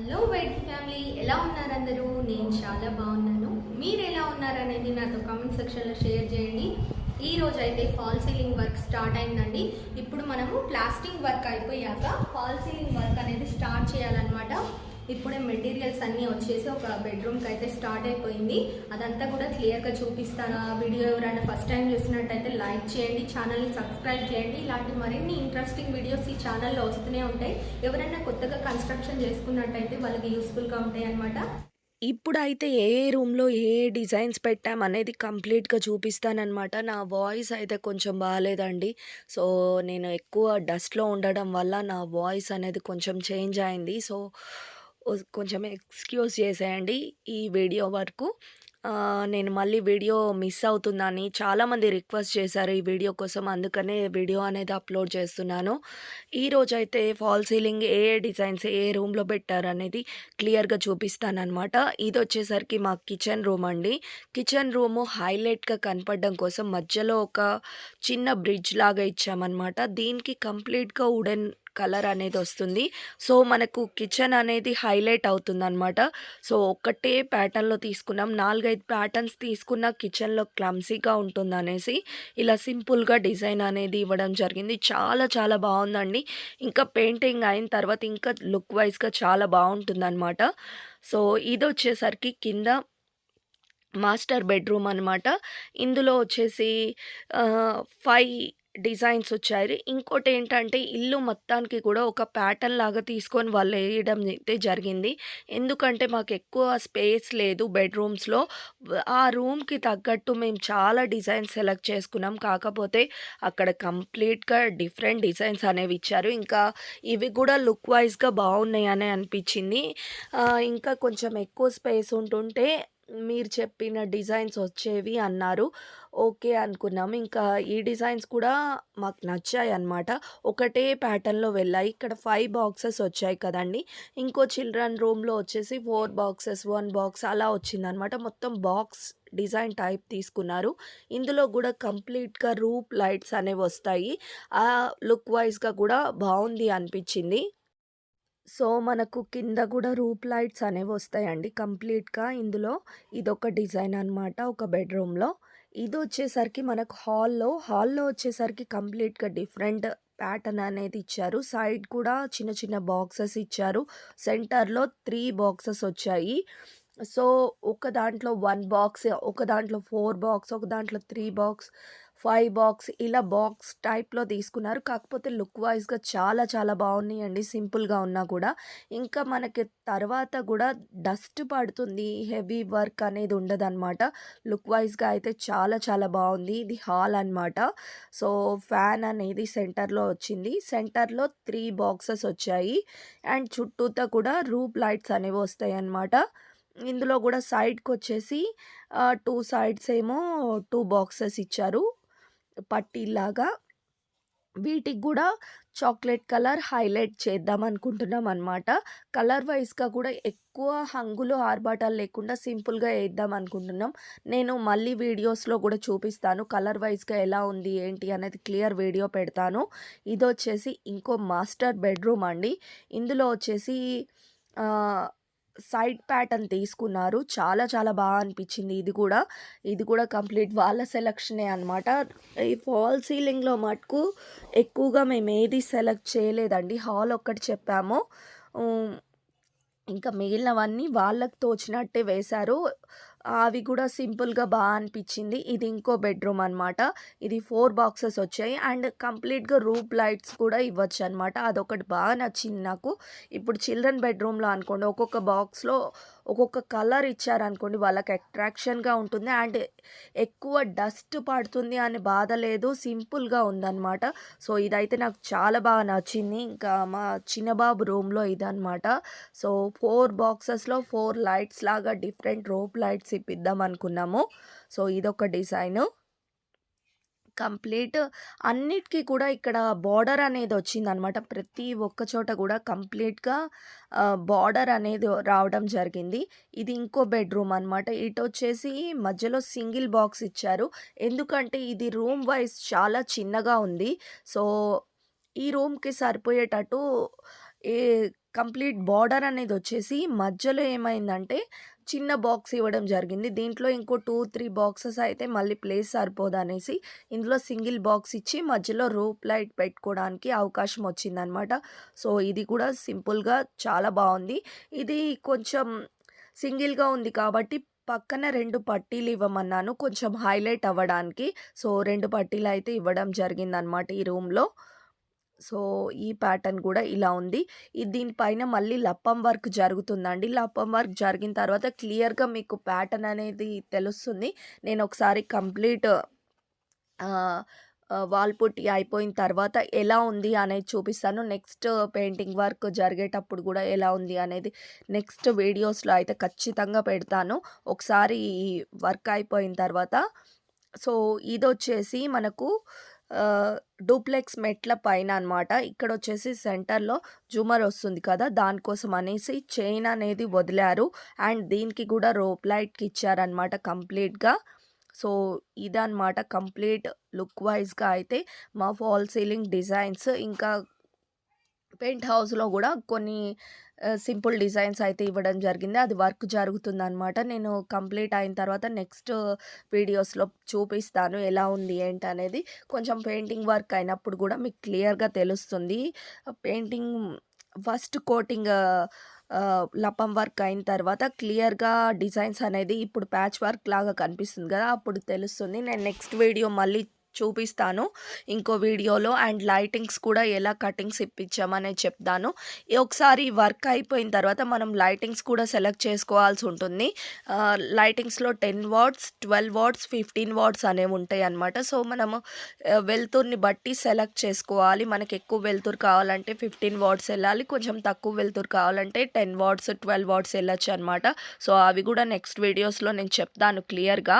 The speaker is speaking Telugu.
హలో వైట్ ఫ్యామిలీ ఎలా ఉన్నారు అందరూ? నేను చాలా బాగున్నాను. మీరు ఎలా ఉన్నారు అనేది నాతో కామెంట్ సెక్షన్లో షేర్ చేయండి. ఈ రోజు అయితే ఫాల్ సీలింగ్ వర్క్ స్టార్ట్ అయిందండి. ఇప్పుడు మనము ప్లాస్టింగ్ వర్క్ అయిపోయాక ఫాల్ సీలింగ్ వర్క్ అనేది స్టార్ట్ చేయాలన్నమాట. ఇప్పుడే మెటీరియల్స్ అన్నీ వచ్చేసి ఒక బెడ్రూమ్కి అయితే స్టార్ట్ అయిపోయింది. అదంతా కూడా క్లియర్గా చూపిస్తాను ఆ వీడియో ఎవరైనా ఫస్ట్ టైం చూసినట్టయితే లైక్ చేయండి ఛానల్ని సబ్స్క్రైబ్ చేయండి. ఇలాంటి మరిన్ని ఇంట్రెస్టింగ్ వీడియోస్ ఈ ఛానల్లో వస్తూనే ఉంటాయి. ఎవరైనా కొత్తగా కన్స్ట్రక్షన్ చేసుకున్నట్టయితే వాళ్ళకి యూస్ఫుల్గా ఉంటాయి అనమాట ఇప్పుడైతే ఏ రూమ్‌లో ఏ డిజైన్స్ పెట్టాం అనేది కంప్లీట్‌గా చూపిస్తానమాట నా వాయిస్ అయితే కొంచెం బాగాలేదండి. సో, నేను ఎక్కువ డస్ట్‌లో ఉండడం వల్ల నా వాయిస్ అనేది కొంచెం చేంజ్ అయింది. సో, కొంచెం ఎక్స్‌క్యూజ్ చేసేయండి ఈ వీడియో వరకు. నేను మళ్ళీ వీడియో మిస్ అవుతుందని చాలామంది రిక్వెస్ట్ చేశారు ఈ వీడియో కోసం. అందుకనే వీడియో అనేది అప్‌లోడ్ చేస్తున్నాను. ఈరోజైతే ఫాల్ సీలింగ్ ఏ ఏ డిజైన్స్ ఏ రూమ్‌లో పెట్టారనేది క్లియర్‌గా చూపిస్తానన్నమాట ఇది వచ్చేసరికి మా కిచెన్ రూమ్ అండి. కిచెన్ రూము హైలైట్‌గా కనపడడం కోసం మధ్యలో ఒక చిన్న బ్రిడ్జ్ లాగా ఇచ్చామనమాట. దీనికి కంప్లీట్‌గా వుడెన్ కలర్ అనేది వస్తుంది. సో, మనకు కిచెన్ అనేది హైలైట్ అవుతుంది అనమాట సో, ఒక్కటే ప్యాటర్న్‌లో తీసుకున్నాం. 4, 5 ప్యాటర్న్స్ తీసుకున్న కిచెన్‌లో క్లమ్సీగా ఉంటుందనేసి ఇలా సింపుల్‌గా డిజైన్ అనేది ఇవ్వడం జరిగింది. చాలా చాలా బాగుందండి ఇంకా పెయింటింగ్ అయిన తర్వాత ఇంకా లుక్ వైస్‌గా చాలా బావుంటుందనమాట. సో, ఇది వచ్చేసరికి కింద మాస్టర్ బెడ్‌రూమ్ అనమాట. ఇందులో వచ్చేసి ఫైవ్ డిజైన్స్ వచ్చాయి. ఇంకోటి ఏంటంటే ఇల్లు మొత్తానికి కూడా ఒక ప్యాటర్న్ లాగా తీసుకొని వాళ్ళు వేయడం అయితే జరిగింది. ఎందుకంటే మాకు ఎక్కువ స్పేస్ లేదు బెడ్‌రూమ్స్‌లో. ఆ రూమ్‌కి తగ్గట్టు మేము చాలా డిజైన్స్ సెలెక్ట్ చేసుకున్నాం. కాకపోతే అక్కడ కంప్లీట్‌గా డిఫరెంట్ డిజైన్స్ అనేవి ఇచ్చారు. ఇంకా ఇవి కూడా లుక్ వైజ్గా బాగున్నాయి అని అనిపించింది. ఇంకా కొంచెం ఎక్కువ స్పేస్ ఉంటుంటే మీరు చెప్పిన డిజైన్స్ వచ్చేవి అన్నారు. ఓకే అనుకున్నాము. ఇంకా ఈ డిజైన్స్ కూడా మాకు నచ్చాయి అన్నమాట ఒకటే ప్యాటర్న్‌లో వెళ్ళాయి. ఇక్కడ ఫైవ్ బాక్సెస్ వచ్చాయి కదండీ! ఇంకో చిల్డ్రన్ రూమ్‌లో వచ్చేసి ఫోర్ బాక్సెస్, వన్ బాక్స్ అలా వచ్చిందనమాట. మొత్తం బాక్స్ డిజైన్ టైప్ తీసుకున్నారు. ఇందులో కూడా కంప్లీట్‌గా రూప్ లైట్స్ అనేవి వస్తాయి. ఆ లుక్ వైస్‌గా కూడా బాగుంది అనిపించింది. సో, మనకు కింద కూడా రూప్ లైట్స్ అనేవి వస్తాయండి కంప్లీట్‌గా ఇందులో. ఇదొక డిజైన్ అనమాట ఒక బెడ్‌రూమ్‌లో. ఇది వచ్చేసరికి మనకు హాల్‌లో, హాల్‌లో వచ్చేసరికి కంప్లీట్‌గా డిఫరెంట్ ప్యాటర్న్ అనేది ఇచ్చారు. సైడ్ కూడా చిన్న చిన్న బాక్సెస్ ఇచ్చారు. సెంటర్‌లో త్రీ బాక్సెస్ వచ్చాయి. సో, ఒక దాంట్లో వన్ బాక్స్, ఒక దాంట్లో ఫోర్ బాక్స్, ఒక దాంట్లో త్రీ బాక్స్, ఫైవ్ బాక్స్ ఇలా బాక్స్ టైప్‌లో తీసుకున్నారు. కాకపోతే లుక్ వైజ్గా చాలా చాలా బాగున్నాయండి సింపుల్‌గా ఉన్నా కూడా. ఇంకా మనకి తర్వాత కూడా డస్ట్ పడుతుంది. హెవీ వర్క్ అనేది ఉండదనమాట. లుక్ వైజ్గా అయితే చాలా చాలా బాగుంది ఇది హాల్ అనమాట. సో, ఫ్యాన్ అనేది సెంటర్‌లో వచ్చింది. సెంటర్‌లో త్రీ బాక్సెస్ వచ్చాయి. అండ్ చుట్టూతో కూడా రూప్ లైట్స్ అనేవి వస్తాయన్నమాట. ఇందులో కూడా సైడ్కి వచ్చేసి టూ సైడ్స్ ఏమో టూ బాక్సెస్ ఇచ్చారు. పట్టీలాగా. వీటికి కూడా చాక్లెట్ కలర్ హైలైట్ చేద్దాం అనుకుంటున్నాం అనమాట. కలర్ వైస్‌గా కూడా ఎక్కువ హంగులు, ఆర్భాటాలు లేకుండా సింపుల్‌గా వేద్దాం అనుకుంటున్నాం. నేను మళ్ళీ వీడియోస్‌లో కూడా చూపిస్తాను. కలర్ వైస్‌గా ఎలా ఉంది ఏంటి అనేది క్లియర్ వీడియో పెడతాను. ఇది వచ్చేసి ఇంకో మాస్టర్ బెడ్‌రూమ్ అండి. ఇందులో వచ్చేసి సైడ్ ప్యాటర్న్ తీసుకున్నారు. చాలా చాలా బాగా అనిపించింది ఇది కూడా. ఇది కూడా కంప్లీట్ వాళ్ళ సెలక్షనే అనమాట. ఈ ఫాల్ సీలింగ్‌లో మటుకు ఎక్కువగా మేము ఏది సెలెక్ట్ చేయలేదండి. హాల్ ఒక్కటి చెప్పాము. ఇంకా మిగిలినవన్నీ వాళ్ళకి తోచినట్టే వేశారు. అవి కూడా సింపుల్‌గా బాగా అనిపించింది. ఇది ఇంకో బెడ్‌రూమ్ అనమాట. ఇది ఫోర్ బాక్సెస్ వచ్చాయి. అండ్ కంప్లీట్‌గా రూప్ లైట్స్ కూడా ఇవ్వచ్చు అనమాట అదొకటి బాగా నచ్చింది నాకు. ఇప్పుడు చిల్డ్రన్ బెడ్‌రూమ్‌లో అనుకోండి ఒక్కొక్క బాక్స్‌లో ఒక్కొక్క కలర్ ఇచ్చారనుకోండి వాళ్ళకి అట్రాక్షన్‌గా ఉంటుంది. అండ్ ఎక్కువ డస్ట్ పడుతుంది అనే బాధ లేదు. సింపుల్‌గా ఉందనమాట. సో, ఇదైతే నాకు చాలా బాగా నచ్చింది. ఇంకా మా చిన్నబాబు రూమ్‌లో ఇదనమాట. సో, ఫోర్ బాక్సెస్‌లో ఫోర్ లైట్స్ లాగా డిఫరెంట్ రోప్ లైట్స్ ఇప్పిద్దాం అనుకున్నాము. సో, ఇదొక డిజైను. కంప్లీట్ అన్నిటికీ కూడా ఇక్కడ బార్డర్ అనేది వచ్చిందనమాట. ప్రతి ఒక్క చోట కూడా కంప్లీట్‌గా బార్డర్ అనేది రావడం జరిగింది. ఇది ఇంకో బెడ్‌రూమ్ అనమాట. ఇటొచ్చేసి మధ్యలో సింగిల్ బాక్స్ ఇచ్చారు. ఎందుకంటే ఇది రూమ్ వైస్ చాలా చిన్నగా ఉంది. సో, ఈ రూమ్‌కి సరిపోయేటట్టు ఏ కంప్లీట్ బార్డర్ అనేది వచ్చేసి మధ్యలో ఏమైందంటే చిన్న బాక్స్ ఇవ్వడం జరిగింది. దీంట్లో ఇంకో టూ త్రీ బాక్సెస్ అయితే మళ్ళీ ప్లేస్ సరిపోదు అనేసి ఇందులో సింగిల్ బాక్స్ ఇచ్చి మధ్యలో రూప్ లైట్ పెట్టుకోవడానికి అవకాశం వచ్చిందనమాట సో ఇది కూడా సింపుల్గా చాలా బాగుంది. ఇది కొంచెం సింగిల్గా ఉంది కాబట్టి పక్కన రెండు పట్టీలు ఇవ్వమన్నాను. కొంచెం హైలైట్ అవ్వడానికి. సో రెండు పట్టీలు అయితే ఇవ్వడం జరిగిందనమాట ఈ రూమ్లో. సో ఈ ప్యాటర్న్ కూడా ఇలా ఉంది. దీనిపైన మళ్ళీ లప్పం వర్క్ జరుగుతుందండి. లప్పం వర్క్ జరిగిన తర్వాత క్లియర్గా మీకు ప్యాటర్న్ అనేది తెలుస్తుంది. నేను ఒకసారి కంప్లీట్ వాల్ పుట్టి అయిపోయిన తర్వాత ఎలా ఉంది అనేది చూపిస్తాను. నెక్స్ట్ పెయింటింగ్ వర్క్ జరిగేటప్పుడు కూడా ఎలా ఉంది అనేది నెక్స్ట్ వీడియోస్లో అయితే ఖచ్చితంగా పెడతాను. ఒకసారి వర్క్ అయిపోయిన తర్వాత సో ఇది వచ్చేసి మనకు డూప్లెక్స్ మెట్ల పైన అనమాట ఇక్కడ వచ్చేసి సెంటర్లో జూమర్ వస్తుంది కదా దానికోసం అనేసి చైన్ అనేది వదిలారు. అండ్ దీనికి కూడా రోప్ లైట్కి ఇచ్చారనమాట కంప్లీట్గా. సో ఇదనమాట కంప్లీట్ లుక్ వైజ్గా అయితే మా ఫాల్ సీలింగ్ డిజైన్స్. ఇంకా పెయింట్ హౌస్లో కూడా కొన్ని సింపుల్ డిజైన్స్ అయితే ఇవ్వడం జరిగింది. అది వర్క్ జరుగుతుందనమాట నేను కంప్లీట్ అయిన తర్వాత నెక్స్ట్ వీడియోస్లో చూపిస్తాను ఎలా ఉంది ఏంటి అనేది. కొంచెం పెయింటింగ్ వర్క్ అయినప్పుడు కూడా మీకు క్లియర్గా తెలుస్తుంది. పెయింటింగ్ ఫస్ట్ కోటింగ్ లపం వర్క్ అయిన తర్వాత క్లియర్గా డిజైన్స్ అనేది ఇప్పుడు ప్యాచ్ వర్క్ లాగా కనిపిస్తుంది కదా అప్పుడు తెలుస్తుంది. నేను నెక్స్ట్ వీడియో మళ్ళీ చూపిస్తాను. ఇంకో వీడియోలో అండ్ లైటింగ్స్ కూడా ఎలా కటింగ్స్ ఇప్పించామనే చెప్తాను. ఒకసారి వర్క్ అయిపోయిన తర్వాత మనం లైటింగ్స్ కూడా సెలెక్ట్ చేసుకోవాల్సి ఉంటుంది. లైటింగ్స్లో ten watts twelve watts fifteen watts అనేవి ఉంటాయి అన్నమాట సో మనము వెలుతురుని బట్టి సెలెక్ట్ చేసుకోవాలి. మనకి ఎక్కువ వెలుతురు కావాలంటే ఫిఫ్టీన్ వాట్స్ వెళ్ళాలి. కొంచెం తక్కువ వెలుతురు కావాలంటే టెన్ వాట్స్ ట్వెల్వ్ వాట్స్ వెళ్ళచ్చు అనమాట సో అవి కూడా నెక్స్ట్ వీడియోస్లో నేను చెప్తాను క్లియర్గా